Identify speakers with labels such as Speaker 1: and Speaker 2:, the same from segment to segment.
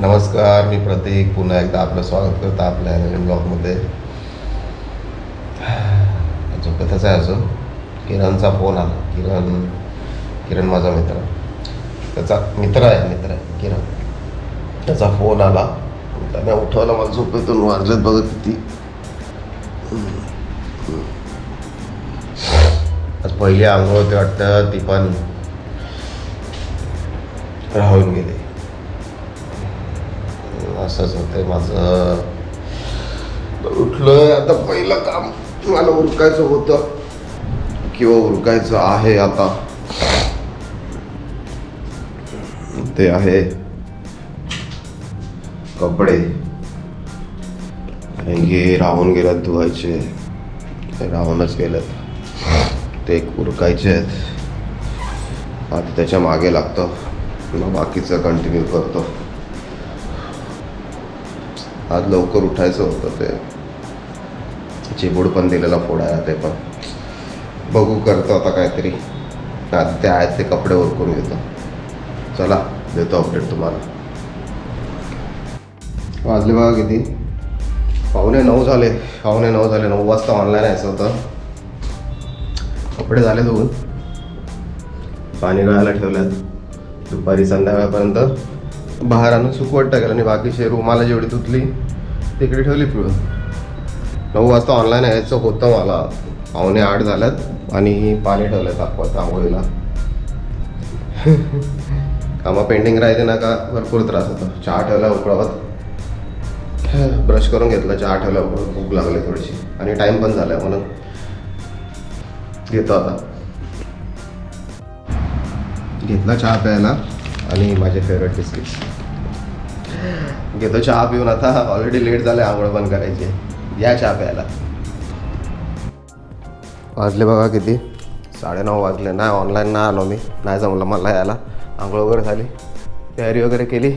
Speaker 1: नमस्कार मी प्रतीक. पुन्हा एकदा आपलं स्वागत करतो आपल्या नवीन ब्लॉगमध्ये. झोपेतच आहे अजून. किरणचा फोन आला. किरण किरण माझा मित्र. त्याचा मित्र आहे मित्र आहे. किरण. त्याचा फोन आला. त्याने उठवला मला झोपेतून. वाजलेत बघत होती आज पहिली आंघोळ होती वाटतं. ती पण राहून गेली. असंच होतं माझं. उठलं आता पहिलं काम मला उरकायचं होतं. किंवा उरकायचं आहे आता. ते आहे. कपडे. हे राहून गेल्यात धुवायचे. ते राहूनच गेलेत. ते एक उरकायचे आहेत. आता त्याच्यामागे लागतं. मग बाकीचं कंटिन्यू करतो. आज लवकर उठायचं होतं ते. चिबूड पण दिलेला फोडायला ते पण. बघू करतो आता काहीतरी. आता ते आहेत ते कपडे उरकून घेतो. चला देतो अपडेट तुम्हाला. वाजले बघा किती? पावणे नऊ झाले. पावणे नऊ झाले. नऊ वाजता ऑनलाईन यायचं होतं. कपडे झाले धुवून. पाणी गळायला ठेवल्यात. दुपारी संध्याकाळपर्यंत. बाहेर आणून सुकवट टाकेल आणि बाकीचे रुमाला जेवढी धुतली तिकडे ठेवली पिळून. नऊ वाजता ऑनलाईन यायचं होतं मला. पावणे आठ झाल्यात आणि पाणी ठेवलं तापवत आंघोळीला. कामं पेंडिंग राहते ना का भरपूर त्रास होतो. चहा ठेवला उकळवत. ब्रश करून घेतलं चहा ठेवला उकळवत. भूक लागली थोडीशी. आणि टाईम पण झाला म्हणून घेतो आता. घेतला चहा प्यायला. आणि माझे फेवरेट बिस्किट्स घेतो चहा पिऊन आता. ऑलरेडी लेट झालं आंघोळ पण करायची या चहा प्यायला. वाजले बघा किती? साडेनऊ वाजले. नाही ऑनलाईन नाही आलो मी. नाही जमलं मला यायला. आंघोळ वगैरे झाली. तयारी वगैरे केली.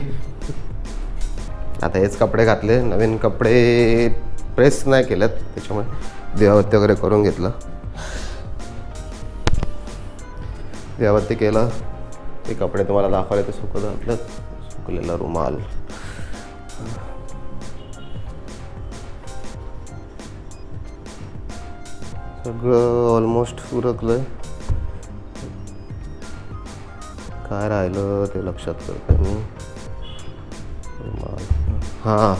Speaker 1: आता हेच कपडे घातले. नवीन कपडे प्रेस नाही केलेत. त्याच्यामुळे देवावरती वगैरे करून घेतलं. देवावरती केलं. ते कपडे तुम्हाला दाखवले ते सुकत घातलं सुकलेला रुमाल. सगळं ऑलमोस्ट उरकलंय. काय राहिलं ते लक्षात करतो मी. हां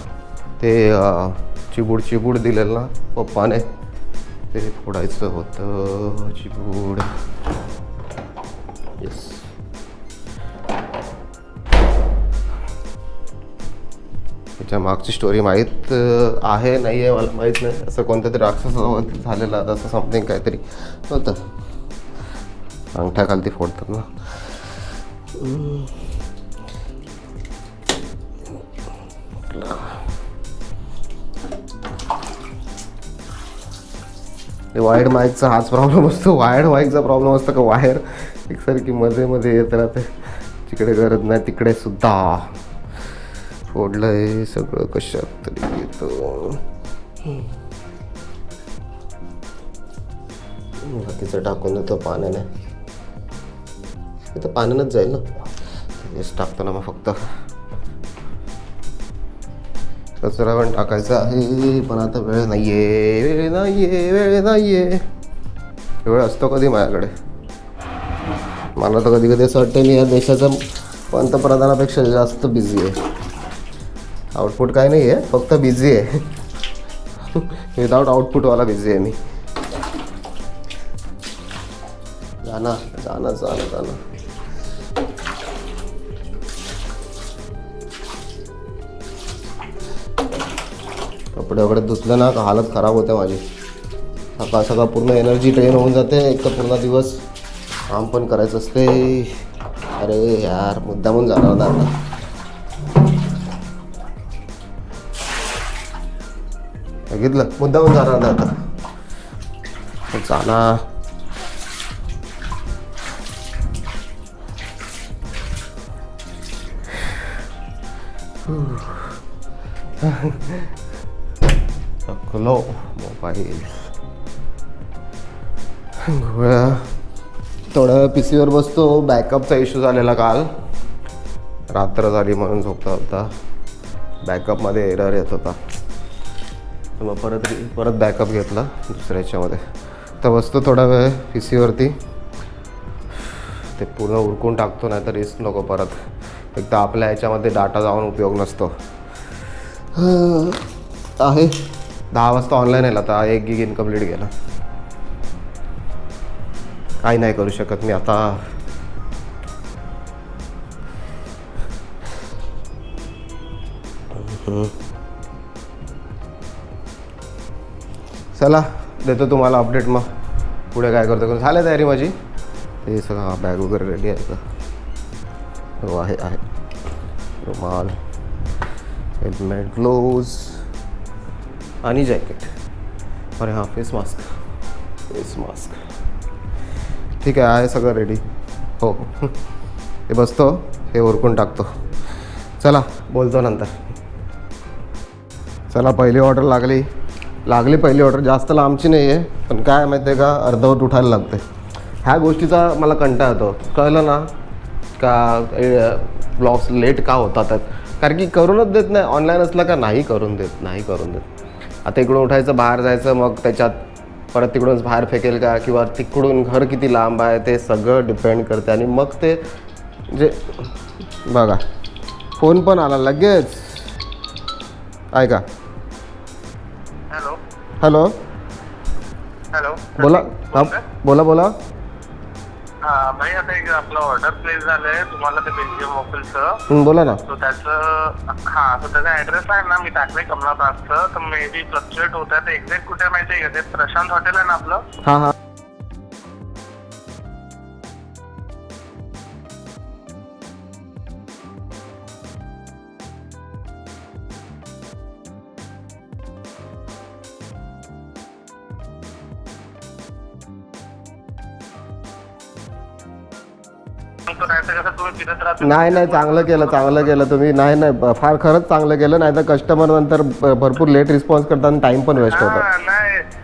Speaker 1: ते चिबूड चिबूड दिलेलं ना पप्पाने ते फोडायचं होतं चिबूड. त्याच्या मागची स्टोरी माहीत आहे नाही आहे मला माहीत नाही. असं कोणत्या तरी राक्षसासोबत झालेलं आता असं समथिंग काहीतरी. होतं. अंगठा खालती फोडतात ना. वायर्ड माईकचा हाच प्रॉब्लेम असतो. वायर्ड माईकचा प्रॉब्लेम असतो का? वायर एकसारखी मध्ये मध्ये येत राहते. तिकडे गरज नाही तिकडे सुद्धा. फोडलं आहे सगळं कशात तरी येतो. बाकीचं टाकून देतो पाण्याने. तर पाण्यानंच जाईल ना. हेच टाकतो ना मग फक्त. कचरा पण टाकायचा आहे पण आता वेळ नाहीये वेळ नाहीये वेळ नाहीये. वेळ असतो कधी माझ्याकडे? मला तर कधी कधी असं वाटतं मी या देशाचा पंतप्रधानापेक्षा जास्त बिझी आहे. आउटपुट काय नाही आहे फक्त बिझी आहे. विदाउट आउटपुटवाला बिझी आहे मी. जाना जाना जाना जाना कपडे वगैरे धुतलं ना का हालत खराब होते माझी. सकाळ सकाळ पूर्ण एनर्जी ट्रेन होऊन जाते एक तर पूर्ण दिवस. काम पण करायचं असते. अरे यार मुद्दामून जाणार ना बघितलं मुद्दामून जाणार ना आता. जाणार टाकलो मोबाईल. थोड्या पी सीवर बसतो. बॅकअपचा इश्यू झालेला काल. रात्र झाली म्हणून झोपता होता बॅकअपमध्ये एरर येत होता. तर मग परत परत बॅकअप घेतला दुसऱ्या याच्यामध्ये तर बसतो थोडा वेळ पी सीवरती ते पूर्ण उरकून टाकतो नाही तर रिस्क नको परत. एक तर आपल्या ह्याच्यामध्ये डाटा जाऊन उपयोग नसतो. आहे. दहा वाजता ऑनलाईन आहे आता एक गिग इनकम्प्लीट गेला. काही नाही करू शकत मी आता. चला देतो तुम्हाला अपडेट मग. पुढे काय करतो करून झालं तयारी माझी? ते सगळं हा बॅग वगैरे रेडी आहे का हो आहे आहे. रुमाल हेल्मेट ग्लोव्ज आणि जॅकेट अरे हां फेस मास्क फेस मास्क ठीक आहे आहे सगळं रेडी हो. हे बसतो हे ओरकून टाकतो. चला बोलतो नंतर. चला पहिली ऑर्डर लागली. लागली पहिली ऑर्डर जास्त लांबची नाही आहे पण काय माहिती आहे का अर्धवट उठायला लागते. ह्या गोष्टीचा मला कंटाळा येतो. कळलं ना का ब्लॉग्स लेट का होतात? कारण की करूनच देत नाही. ऑनलाईन असलं का नाही करून देत नाही करून देत. आता इकडून उठायचं बाहेर जायचं मग त्याच्यात परत तिकडूनच बाहेर फेकेल का किंवा तिकडून घर किती लांब आहे ते सगळं डिपेंड करते. आणि मग ते जे बघा फोन पण आला लगेच. ऐका.
Speaker 2: हॅलो.
Speaker 1: हॅलो. बोला. हा बोला बोला.
Speaker 2: हा भाई आता एक आपलं ऑर्डर प्लेस झालंय. तुम्हाला ते बेल्जियम वॉफलचं
Speaker 1: हं, बोला ना.
Speaker 2: तो त्याचं हा तो त्याचा ऍड्रेस आहे ना मी टाकलंय कमलाबागचं तर मे बी फ्लक्च्युएट होत आहे ते एक्झॅक्ट कुठे माहिती आहे का? ते प्रशांत हॉटेल आहे ना आपलं?
Speaker 1: हां हां.
Speaker 2: नाही
Speaker 1: नाही चांगलं केलं चांगलं केलं तुम्ही. नाही नाही फार खरंच चांगलं केलं. नाही तर कस्टमर नंतर भरपूर लेट रिस्पॉन्स करतात आणि टाइम पण वेस्ट होतो.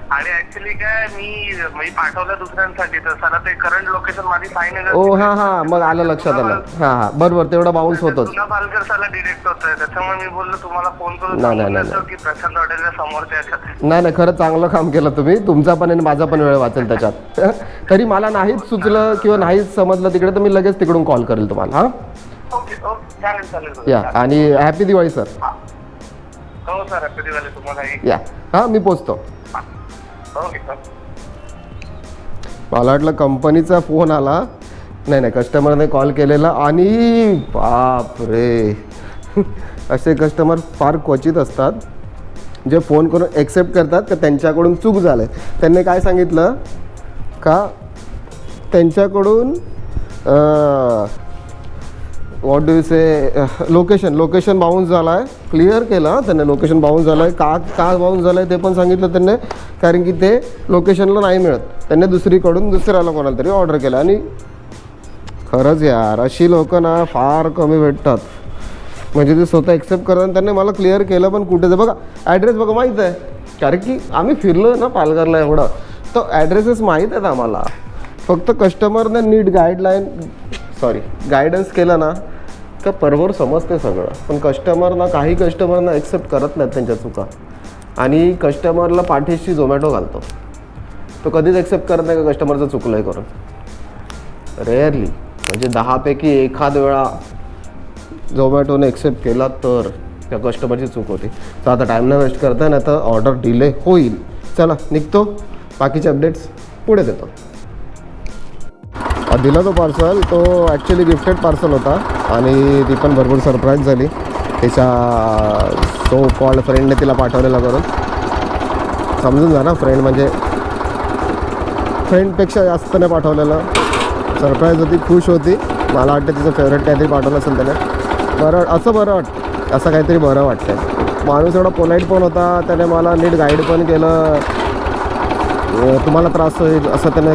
Speaker 2: आणि ऍक्च्युली काय मी मी पाठवलं दुसऱ्यांसाठी तर सर ते करंट लोकेशन माझी फाईन
Speaker 1: ओ हां हां मग आलं लक्षात आलं. हां हां बरोबर तेवढा बाउन्स होतोच.
Speaker 2: तुला पालकर साला डिरेक्ट होत आहे त्याच्यामुळे मी बोललो तुम्हाला फोन करून
Speaker 1: नाही, नाही,
Speaker 2: सांगून
Speaker 1: नाही,
Speaker 2: देतो की प्रशांत हॉटेलच्या समोर त्याच्यात
Speaker 1: नाही नाही खरंच चांगलं काम केलं तुम्ही. तुमचा पण आणि माझा पण वेळ वाचेल त्याच्यात. तरी मला नाहीच सुचलं किंवा नाहीच समजलं तिकडे तर मी लगेच तिकडून कॉल करेल तुम्हाला हां?
Speaker 2: ओके ओके चालेल चालेल
Speaker 1: या आणि हॅपी दिवाळी सर
Speaker 2: हो सर हॅपी झाले तुम्हाला
Speaker 1: या. हां मी पोचतो.
Speaker 2: ओके सर
Speaker 1: मला वाटलं कंपनीचा फोन आला. नाही नाही कस्टमरने कॉल केलेला आणि बाप रे असे कस्टमर फार क्वचित असतात. जे फोन करून एक्सेप्ट करतात तर त्यांच्याकडून चूक झालं. त्यांनी काय सांगितलं? का? त्यांच्याकडून what do say location location bounce झाला आहे क्लिअर केलं त्यांनी लोकेशन बाउन्स झालं आहे का का बाउन्स झालं आहे ते पण सांगितलं त्यांनी. कारण की ते लोकेशनला नाही मिळत. त्यांनी दुसरीकडून दुसऱ्याला कोणाला तरी ऑर्डर केलं. आणि खरंच यार अशी लोकं ना फार कमी भेटतात. म्हणजे ते स्वतः एक्सेप्ट करतात आणि त्यांनी मला क्लिअर केलं पण कुठे बघा ॲड्रेस बघा माहीत आहे. कारण की आम्ही फिरलो ना पालघरला एवढं तर ॲड्रेसेस माहीत आहेत आम्हाला. फक्त कस्टमरने नीट गाईडलाईन सॉरी गायडन्स केलं ना का परवर समजते सगळं. पण कस्टमरना काही कस्टमरना एक्सेप्ट करत नाहीत त्यांच्या चुका. आणि कस्टमरला पाठीशी झोमॅटो घालतो. तो कधीच एक्सेप्ट करत नाही का कस्टमरचं चुकलं आहे करून? रेअरली म्हणजे दहापैकी एखाद वेळा झोमॅटोने एक्सेप्ट केला तर त्या कस्टमरची चूक होती. तर आता टाईम नाही वेस्ट करता नाही तर ऑर्डर डिले होईल. चला निघतो. बाकीचे अपडेट्स पुढे देतो. दिला तो पार्सल तो ॲक्च्युली गिफ्टेड पार्सल होता. आणि ती पण भरपूर सरप्राईज झाली. तिच्या तो कॉल्ड फ्रेंडने तिला पाठवलेला करून. समजून जा ना फ्रेंड म्हणजे फ्रेंडपेक्षा जास्त नाही पाठवलेलं. सरप्राईज होती खुश होती. मला वाटतं तिचं फेवरेट काहीतरी पाठवलं असेल त्याने. बरं असं बरं वाटतं असं काहीतरी बरं वाटतं माणूस एवढा पोलाईट पण होता. त्याने मला नीट गाईड पण केलं. तुम्हाला त्रास होईल असं त्याने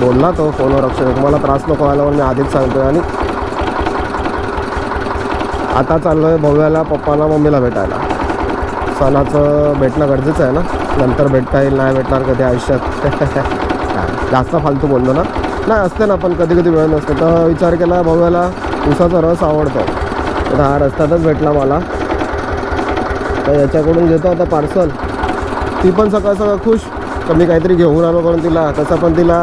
Speaker 1: बोलला तो फोनवर अक्षर तुम्हाला त्रास नको व्हायला म्हणून मी आधीच सांगतोय. आणि आता चाललो आहे भव्याला पप्पाला मम्मीला भेटायला. सणाचं भेटणं गरजेचं आहे ना? नंतर भेटता येईल नाही भेटणार कधी आयुष्यात? जास्त फालतू बोललो ना? नाही असते ना पण कधी कधी वेळ नसते. तर विचार केला भव्याला उसाचा रस आवडतो. तर हा रस्त्यातच भेटला मला. तर याच्याकडून घेतो आता पार्सल. ती पण सकाळ सकाळ खुश. तर मी काहीतरी घेऊन आलो करून तिला तसा पण तिला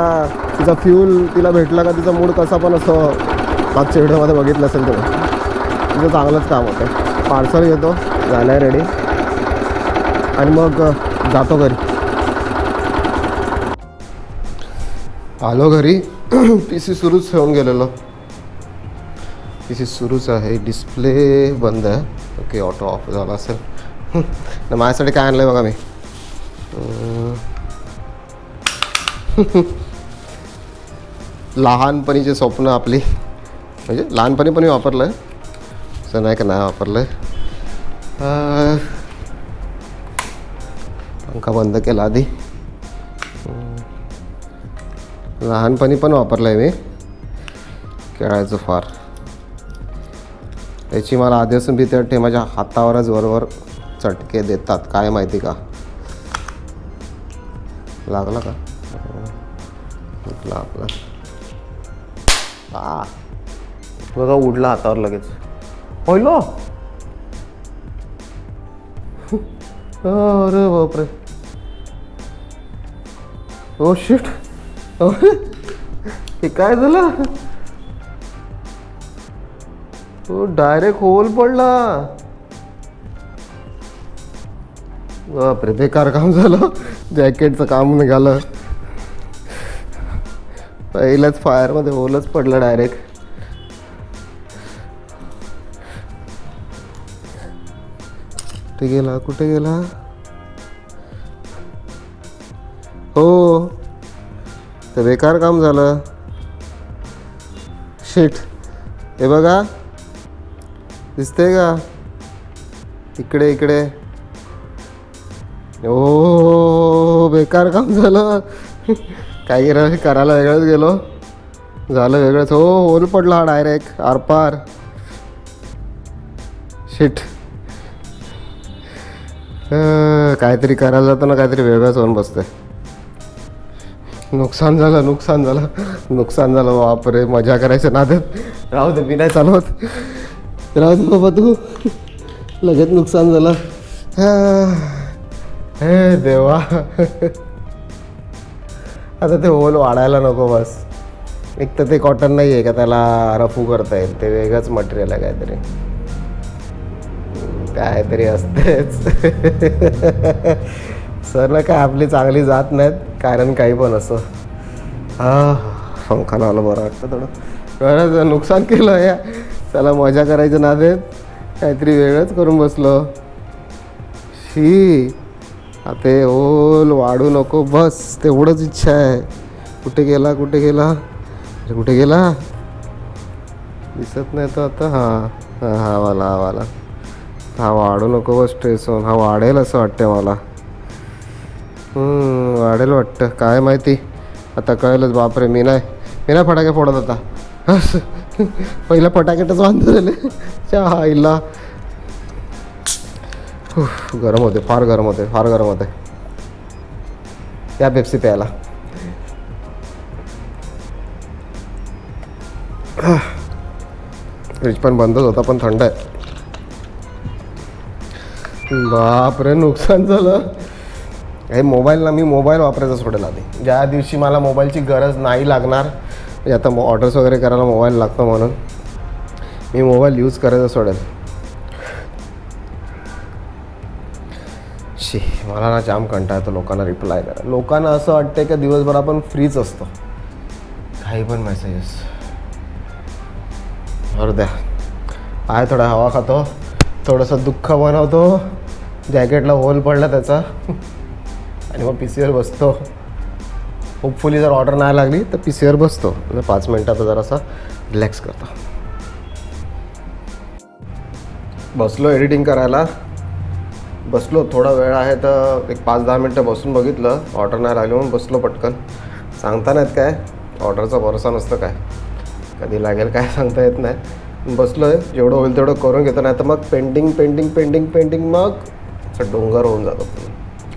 Speaker 1: तिचा फ्यूल तिला भेटला का तिचा मूड कसा पण असतो. मागच्या व्हिडिओमध्ये बघितलं असेल तुम्ही. तिचं चांगलंच काम होतं. पार्सल घेतो झालं रेडी आणि मग जातो घरी. आलो घरी. पी सी सुरूच ठेवून गेलेलो. पी सी सुरूच आहे. डिस्प्ले बंद आहे. ओके ऑटो ऑफ झाला असेल. ना माझ्यासाठी काय आणलं आहे बघा मी? लहानपणीचे स्वप्न आपली. म्हणजे लहानपणी पण मी वापरलं आहे असं नाही का नाही वापरलं आहे पंखा बंद केला आधी. लहानपणी पण वापरलं आहे मी. खेळायचं फार. याची मला आधी असून भीती वाटते माझ्या हातावरच बरोबर चटके देतात. काय माहिती का? लागला का? आपला. आ. बघा उडला हातावर लगेच. पहिलो. अरे बापरे. ओ शिट हे काय झालं? तो डायरेक्ट होल पडला. बापरे बेकार काम झालं. जॅकेटचं काम निघालं. पहिल्याच फायरमध्ये होलच पडलं डायरेक्ट कुठे गेला? कुठे गेला? हो. ते बेकार काम झालं. शिट हे बघा. दिसतंय का? इकडे इकडे. ओ बेकार काम झालं. काय केलं करायला वेगळंच गेलो. झालं वेगळंच. हो होल पडला हा डायरेक्ट आरपार. शिट काहीतरी करायला जाताना काहीतरी वेगळंच होऊन बसतंय. नुकसान झालं नुकसान झालं. नुकसान झालं बापरे. मजा करायचं ना नादत राहू दे मी नाही चालवत. राहू दे बाबा तू. लगेच नुकसान झालं. हे देवा. आता ते होल वाढायला नको बस. एक तर ते कॉटन नाही आहे का त्याला रफू करता येईल. ते वेगळंच मटेरियल आहे काहीतरी. काहीतरी असतेच. सर ना काय आपली चांगली जात नाहीत कारण काही पण असं. हा पंखा लावलं बरं वाटतं थोडं. बरं नुकसान केलं या. चला मजा करायचं ना देत. काहीतरी वेगळंच करून बसलो. शी. ते ओल वाढू नको बस तेवढंच इच्छा आहे. कुठे गेला कुठे गेला? अरे कुठे गेला? दिसत नाही तर आता. हां हां हा वाला हा वाला. हा वाढू नको बस स्ट्रेस होऊन. हा वाढेल असं वाटतं मला. वाढेल वाटतं. काय माहिती? आता कळलंच बापरे मी नाही. मी नाही फटाके फोडत आता. पहिला फटाकेटच बांधून झाले चहा आईला. इला गरम होते फार गरम होते फार गरम होते. या पेप्सी प्यायला. फ्रीज पण बंदच होता पण थंड आहे. बापरे नुकसान झालं. हे मोबाईलला मी मोबाईल वापरायचा सोडेल आधी ज्या दिवशी मला मोबाईलची गरज नाही लागणार म्हणजे आता मो ऑर्डर्स वगैरे करायला मोबाईल लागतो म्हणून मी मोबाईल यूज करायचा सोडेल. शी मला ना जाम कंटाळतो येतो लोकांना रिप्लाय करा लोकांना असं वाटतं की दिवसभर आपण फ्रीच असतो. काही पण मेसेजेस बरं द्या. आहे थोडा हवा खातो. थोडंसं दुःख बनवतो. जॅकेटला होल पडला त्याचा. आणि मग पी सीवर बसतो. होपफुली जर ऑर्डर नाही लागली तर पी सीवर बसतो. म्हणजे पाच मिनटाचा जरासा रिलॅक्स करतो. बसलो एडिटिंग करायला. बसलो थोडा वेळ आहे तर एक पाच दहा मिनटं बसून बघितलं. ऑर्डर नाही लागली म्हणून बसलो पटकन. सांगता नाहीत काय? ऑर्डरचा भरोसा नसतं काय? कधी लागेल काय सांगता येत नाही. बसलो आहे जेवढं होईल तेवढं करून घेतो नाही तर मग पेंटिंग पेंटिंग पेंटिंग पेंटिंग मग असं डोंगर होऊन जातो.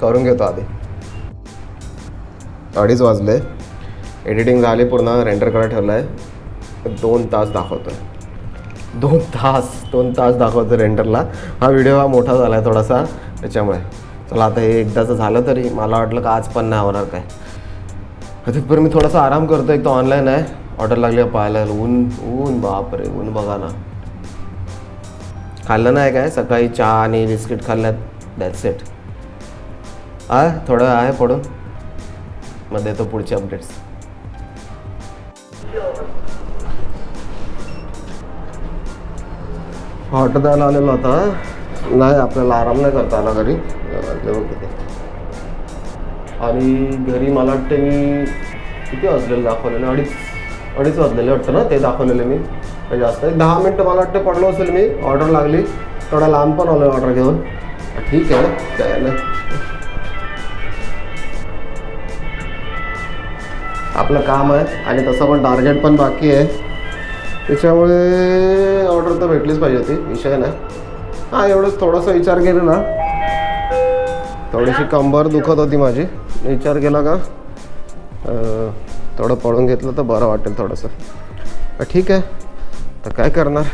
Speaker 1: करून घेतो आधी. अडीच वाजले. एडिटिंग झाली पूर्ण रेंडर करायला ठेवलं आहे दोन तास दाखवतो दोन तास दोन तास दाखवतो रेंटरला हा व्हिडिओ हा मोठा झाला आहे थोडासा त्याच्यामुळे. चला आता हे एकदाचं झालं तरी मला वाटलं का आज पण नाही होणार काय. तिथपर्यंत मी थोडासा आराम करतो एक तर ऑनलाईन आहे. ऑर्डर लागली आहे पाहायला? ऊन ऊन बापरे ऊन बघा ना. खाल्लं नाही काय? सकाळी चहा आणि बिस्किट खाल्ल्यात. दॅट्स इट आहे थोडं आहे पडून. मग देतो पुढचे अपडेट्स ऑर्डर द्यायला आलेला होता. नाही आपल्याला आराम नाही करता आला घरी. किती. आणि घरी मला वाटते मी किती वाजलेलं दाखवलेलं? अडीच अडीच वाजलेले वाटतं ना ते दाखवलेले मी. जास्त दहा मिनटं मला वाटतं पडलो असेल मी. ऑर्डर लागली. थोडा लांब पण आलो ऑर्डर घेऊन. ठीक आहे काय नाही आपलं काम आहे आणि तसं पण टार्गेट पण बाकी आहे. त्याच्यामुळे ऑर्डर तर भेटलीच पाहिजे होती विषय नाही. हां एवढंच थोडासा विचार केला ना. थोडीशी कंबर दुखत होती माझी. विचार केला का? थोडं पळून घेतलं तर बरं वाटेल थोडंसं. ठीक आहे. तर काय करणार?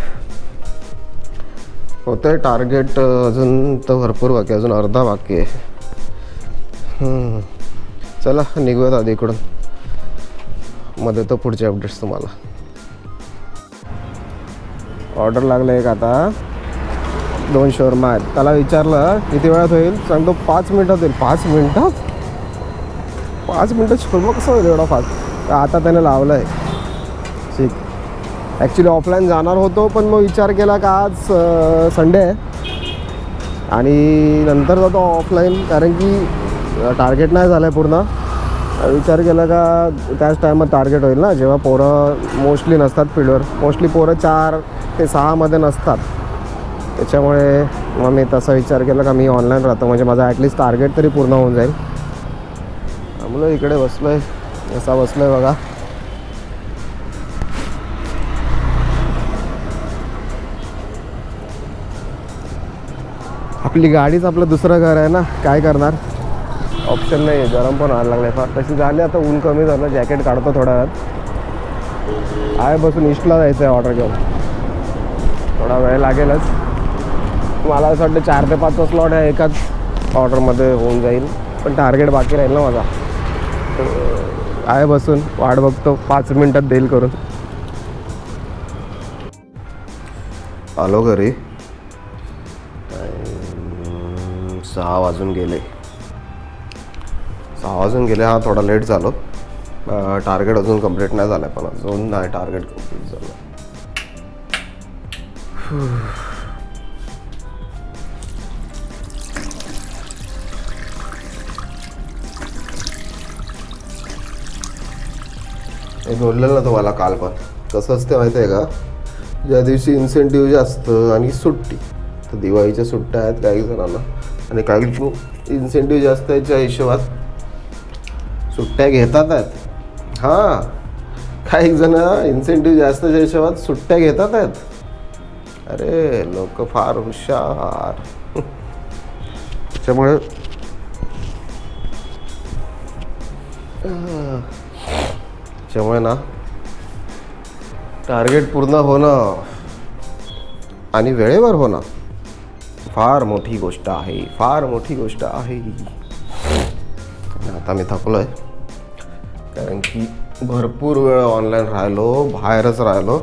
Speaker 1: होतं आहे टार्गेट अजून तर भरपूर बाकी अजून अर्धा बाकी आहे. चला निघूयात आधी इकडून. मग देतो पुढचे अपडेट्स तुम्हाला. ऑर्डर लागलं एक आता. दोन शोरमा आहेत. त्याला विचारलं किती वेळात होईल? सांगतो पाच मिनटात होईल. पाच मिनटात? पाच मिनटं शोरमा कसं होईल एवढा फास्ट आता त्याने लावलं आहे ठीक. ॲक्च्युली ऑफलाईन जाणार होतो पण मग विचार केला का आज संडे आहे. आणि नंतर जातो ऑफलाईन कारण की टार्गेट नाही झालं आहे पूर्ण विचार केला का त्याच टायमात टार्गेट होईल ना? जेव्हा पोरं मोस्टली नसतात फील्डवर मोस्टली पोरं चार ते सहामध्ये नसतात. त्याच्यामुळे मग मी तसा विचार केला का मी ऑनलाईन राहतो. म्हणजे माझा ॲटलिस्ट टार्गेट तरी पूर्ण होऊन जाईल. मुलं इकडे बसलो आहे असा बसलो आहे बघा. आपली गाडीच आपलं दुसरं घर आहे ना? काय करणार? ऑप्शन नाही आहे गरम पण व्हायला लागलं फार तशी झाली आता ऊन कमी झालं. जॅकेट काढतो थोड्या वेळात. आहे बसून इस्टला जायचं आहे ऑर्डर घेऊन. थोडा वेळ लागेलच. मला असं वाटतं चार ते पाचचा स्लॉट आहे एकाच ऑर्डरमध्ये होऊन जाईल. पण टार्गेट बाकी राहील ना माझा. आहे बसून वाट बघतो. पाच मिनटात देईल करून. आलो घरी. सहा वाजून गेले. सहा वाजून गेले हा थोडा लेट झालो. टार्गेट अजून कंप्लीट नाही झालं पण अजून नाही टार्गेट कंप्लीट झालं. हे बोललेलं ना तुम्हाला काल पण. कसं असते माहिती आहे का? ज्या दिवशी इन्सेंटिव्ह जास्त आणि सुट्टी तर दिवाळीच्या सुट्ट्या आहेत काही जणांना. आणि काही इन्सेंटिव्ह जास्त याच्या हिशोबात सुट्ट्या घेतात आहेत. हां. काही जण इन्सेंटिव्ह जास्तच्या हिशोबात सुट्ट्या घेतात आहेत. अरे लोक फार हुशार. त्यामुळे त्यामुळे ना टार्गेट पूर्ण होणं आणि वेळेवर होणं फार मोठी गोष्ट आहे फार मोठी गोष्ट आहे. आता मी थकलो आहे कारण की भरपूर वेळ ऑनलाईन राहिलो बाहेरच राहिलो.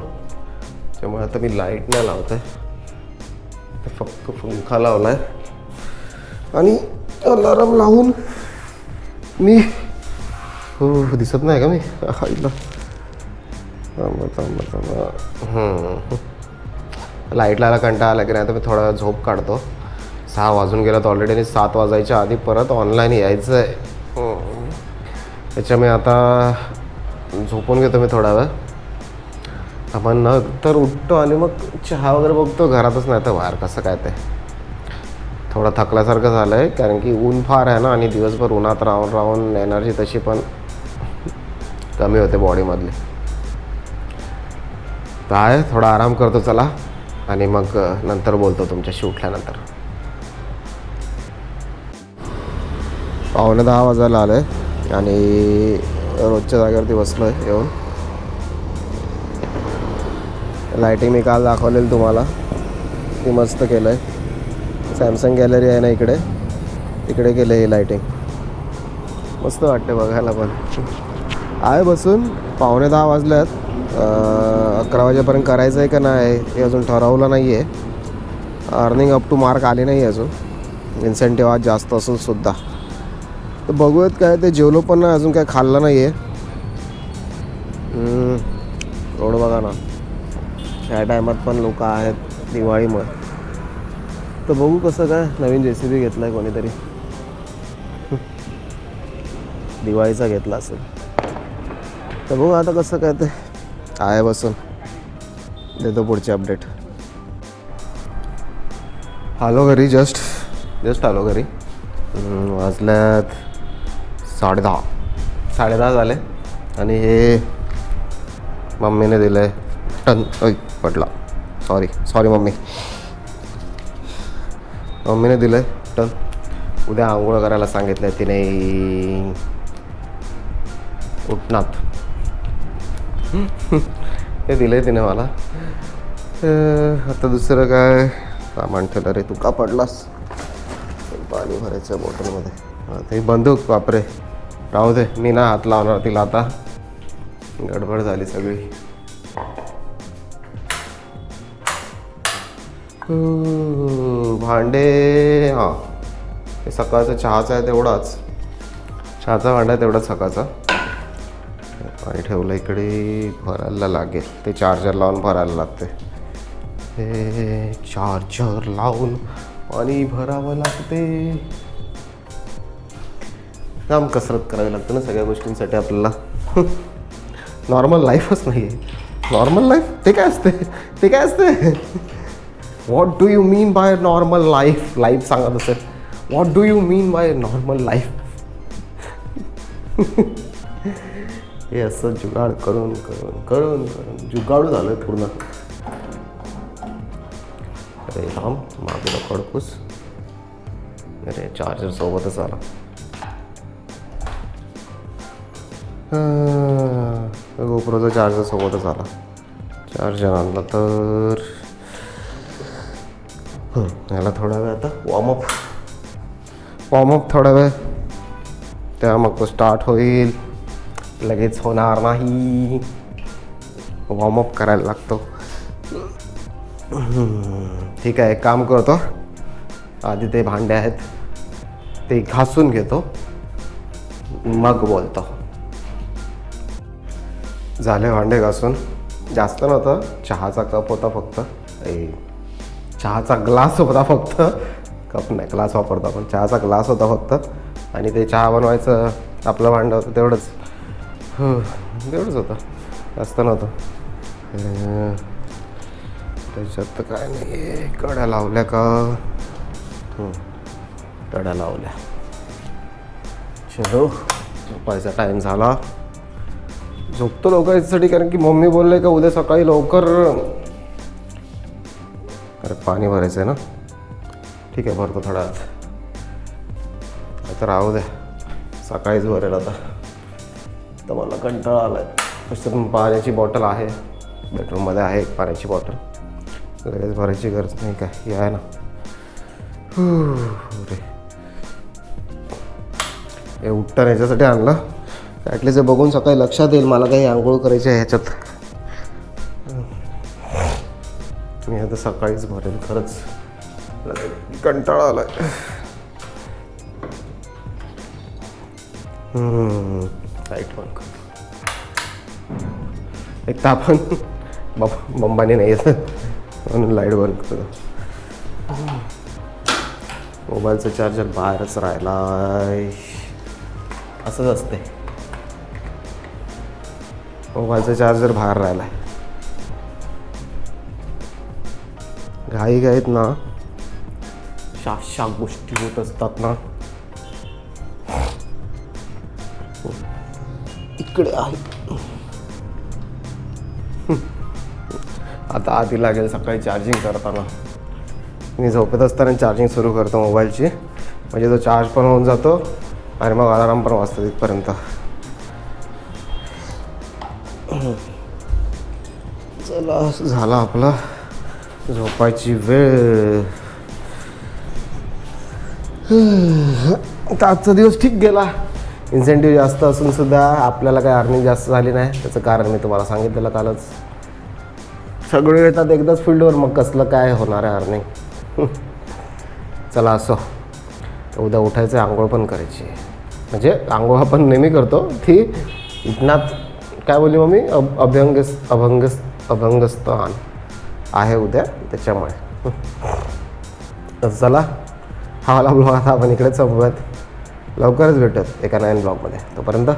Speaker 1: त्यामुळे आता मी लाइट नाही लावत आहे फक्त पंखा लावला आहे आणि अलाराम लावून मी हो दिसत नाही का मी? आईला. थांबा थांबा थांबा. हम्म. लाइट लायला कंटाळा आला की नाही तर मी थोडा वेळ झोप काढतो. सहा वाजून गेलं तर ऑलरेडी आणि सात वाजायच्या आधी परत ऑनलाईन यायचं आहे हम्म. त्याच्यामुळे आता झोपून घेतो मी थोडा वेळ. आपण तर उठतो आणि मग चहा वगैरे बघतो. घरातच नाही तर बाहेर कसं काय ते? थोडं थकल्यासारखं झालं आहे कारण की ऊन फार आहे ना आणि दिवसभर उन्हात राहून राहून एनर्जी तशी पण कमी होते बॉडीमधली तर आहे थोडा आराम करतो चला. आणि मग नंतर बोलतो तुमच्याशी उठल्यानंतर. पावणे दहा वाजायला आलं आहे आणि रोजच्या जागेवरती बसलो आहे येऊन. लायटिंग मी काल दाखवलेली तुम्हाला. ती मस्त केलं आहे सॅमसंग गॅलरी आहे ना इकडे. तिकडे केलं ही लायटिंग मस्त वाटते बघायला पण. आहे बसून. पावणे दहा वाजल्यात. अकरा वाजेपर्यंत करायचं आहे का नाही हे अजून ठरवलं नाही आहे अर्निंग अप टू मार्क आली नाही अजून. इन्सेंटिव्ह आज जास्त असून सुद्धा. तर बघूयात काय ते जेवलो पण अजून काय खाल्लं नाही आहे ह्या टायमात पण लोक आहेत दिवाळीमुळे. तर बघू कसं काय नवीन जे सी बी घेतला आहे कोणीतरी. दिवाळीचा घेतला असेल. तर बघू आता कसं काय ते. आहे बसून. देतो पुढची अपडेट आलो घरी जस्ट जस्ट आलो घरी. हम्म, वाजल्यात साडेदहा. साडेदहा झाले. आणि हे मम्मीने दिलं आहे टन ऐ पडला. Sorry sorry mummy. मम्मीने दिलं आहे टन उद्या आंघोळ करायला सांगितलं आहे तिने. उठणात ते दिलं आहे तिने मला. आता दुसरं काय? सामान ठेवलं रे तू का पडलास? पाणी भरायचं बॉटलमध्ये ते बंदूक बापरे. राहू दे. मी ना हात लावणार तिला आता. गडबड झाली सगळी. भांडे हां. हे सकाळचं चहाचा आहे तेवढाच. चहाचा भांडा आहे तेवढाच सकाळचा. पाणी ठेवलं इकडे भरायला लागेल. ते चार्जर लावून भरायला लागते. हे चार्जर लावून पाणी भरावं लागते. काम कसरत करावी लागते ना सगळ्या गोष्टींसाठी आपल्याला. नॉर्मल लाईफच नाही आहे नॉर्मल लाईफ ते काय असते? ते काय असते? What do you mean by normal life life सांगत असेल. What do you mean by normal life हे असं जुगाड करून करून करून करून. जुगाडू झालं पूर्ण. अरे राम मागेला खडपूस अरे चार्जर सोबतच आला. गोप्रोचा चार्जर सोबतच आला. चार्जर आणला तर याला थोडा वेळ आता वॉर्मअप वॉर्मअप थोडा वेळ. तेव्हा मग तो स्टार्ट होईल. लगेच होणार नाही. वॉर्मअप करायला लागतो. ठीक आहे एक काम करतो. आधी ते भांडे आहेत ते घासून घेतो. मग बोलतो. झाले भांडे घासून. जास्त नव्हतं चहाचा कप होता फक्त. ए, चहाचा ग्लास होता फक्त. कप नाही ग्लास वापरतो आपण. चहाचा ग्लास होता फक्त. आणि ते चहा बनवायचं आपलं भांडं होतं तेवढंच. तेवढंच होतं. जास्त नव्हतं. त्याच्यात तर काय नाही कड्या लावल्या का? कड्या लावल्या. चलो झोपायचा टाईम झाला. झोपतो लवकर याच्यासाठी कारण की मम्मी बोलले का उद्या सकाळी लवकर अरे पाणी भरायचं आहे ना? ठीक आहे भरतो थोडा आत. आता राहू द्या सकाळीच भरेल आता. तर मला कंटाळा आला आहे तसं पाण्याची बॉटल आहे? बेडरूममध्ये आहे एक पाण्याची बॉटल. लगेच भरायची गरज नाही काय. हे आहे ना. अरे हे उठ्ठा याच्यासाठी आणलं. ॲटलीस्ट हे बघून सकाळी लक्षात येईल मला काही आंघोळ करायची आहे ह्याच्यात. मी आता सकाळीच भरेल खरंच. कंटाळा आलाय. राईट वर्क एक तर आपण बंबाने नाही येत. म्हणून लाइट बंद करतो मोबाईलचं चार्जर बाहेरच राहिलाय. असंच असते मोबाईलचा चार्जर बाहेर राहिलाय. घाई घाईत ना. शा शा गोष्टी होत असतात ना. इकडे आहे आता आधी लागेल सकाळी चार्जिंग करताना. मी झोपत असताना चार्जिंग सुरू करतो मोबाईलची. म्हणजे तो चार्ज पण होऊन जातो आणि मग अलाराम पण वाजतो तिथपर्यंत चल चला झाला आपला. झोपायची वेळ तर आजचा दिवस ठीक गेला. इन्सेंटिव्ह जास्त असून सुद्धा आपल्याला काही अर्निंग जास्त झाली नाही. त्याचं कारण मी तुम्हाला सांगितलेलं कालच. सगळे येतात एकदाच फील्डवर मग कसलं काय होणार आहे अर्निंग? चला असो. उद्या उठायचं आंघोळ पण करायची. म्हणजे आंघोळ आपण नेहमी करतो. ती इथनात काय बोलली मम्मी? अभ अभ्यंग अभंग अभंगस्थान. आहे उद्या त्याच्यामुळे. तर चला हा वाला ब्लॉग आता आपण इकडे संपवत लवकरच भेटत एका नवीन ब्लॉगमध्ये. तोपर्यंत